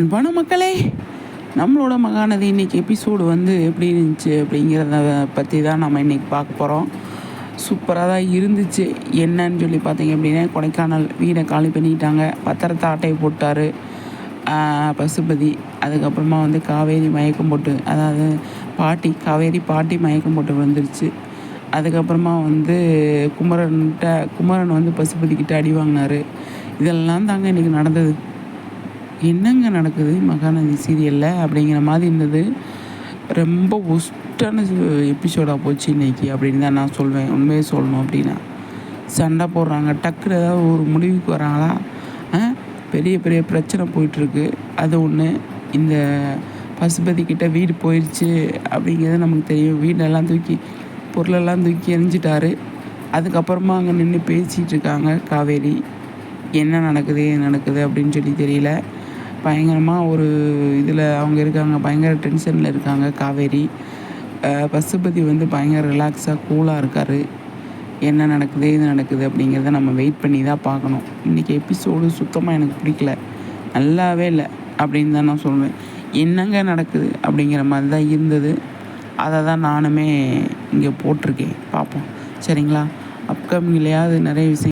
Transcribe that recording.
அன்பான மக்களே நம்மளோட மகாநதி இன்றைக்கி எபிசோடு வந்து எப்படி இருந்துச்சு அப்படிங்கிறத பற்றி தான் நம்ம இன்றைக்கி பார்க்க போகிறோம் சூப்பராக தான் இருந்துச்சு. என்னன்னு சொல்லி பார்த்தீங்க அப்படின்னா கொடைக்கானல் வீடை காலி பண்ணிட்டாங்க. பத்திரத்தை ஆட்டையை போட்டார். பசுபதி. அதுக்கப்புறமா வந்து காவேரி மயக்கம் போட்டு அதாவது பாட்டி காவேரி பாட்டி மயக்கம் போட்டு விழுந்துருச்சு. அதுக்கப்புறமா வந்து குமரன்கிட்ட குமரன் வந்து பசுபதி கிட்ட அடி வாங்கினாரு. இதெல்லாம் தாங்க இன்றைக்கி நடந்தது. என்னங்க நடக்குது மகாநதி சீரியலில் அப்படிங்கிற மாதிரி இருந்தது. ரொம்ப ஒஸ்ட்டான எபிசோடாக போச்சு இன்றைக்கி அப்படின்னு தான் நான் சொல்வேன். உண்மையை சொல்லணும் அப்படின்னா. சண்டை போடுறாங்க. டக்குன்னு ஏதாவது ஒரு முடிவுக்கு வராங்களா? ஆ? பெரிய பெரிய பிரச்சனை போயிட்டுருக்கு. அது ஒன்று இந்த பசுபதி கிட்டே வீடு போயிடுச்சு அப்படிங்கிறது நமக்கு தெரியும். வீடெல்லாம் தூக்கி பொருளெல்லாம் தூக்கி எரிஞ்சிட்டாரு. அதுக்கப்புறமா அங்கே நின்று பேசிகிட்டு இருக்காங்க காவேரி. என்ன நடக்குது நடக்குது அப்படின்னு சொல்லி தெரியல. பயங்கரமாக ஒரு இதில் அவங்க இருக்காங்க. பயங்கர டென்ஷனில் இருக்காங்க. காவேரி. பசுபதி வந்து பயங்கர ரிலாக்ஸாக கூலாக இருக்கார். என்ன நடக்குது இது நடக்குது அப்படிங்கிறத நம்ம வெயிட் பண்ணி தான் பார்க்கணும். இன்றைக்கி எபிசோடு சுத்தமாக எனக்கு பிடிக்கல. நல்லாவே இல்லை அப்படின்னு தான் நான் சொல்லுவேன் என்னங்க நடக்குது அப்படிங்கிற மாதிரி தான் இருந்தது. அதை தான் நானுமே இங்கே போட்டிருக்கேன். பார்ப்போம். சரிங்களா? அப்கமிங்லையாவது நிறைய விஷயம்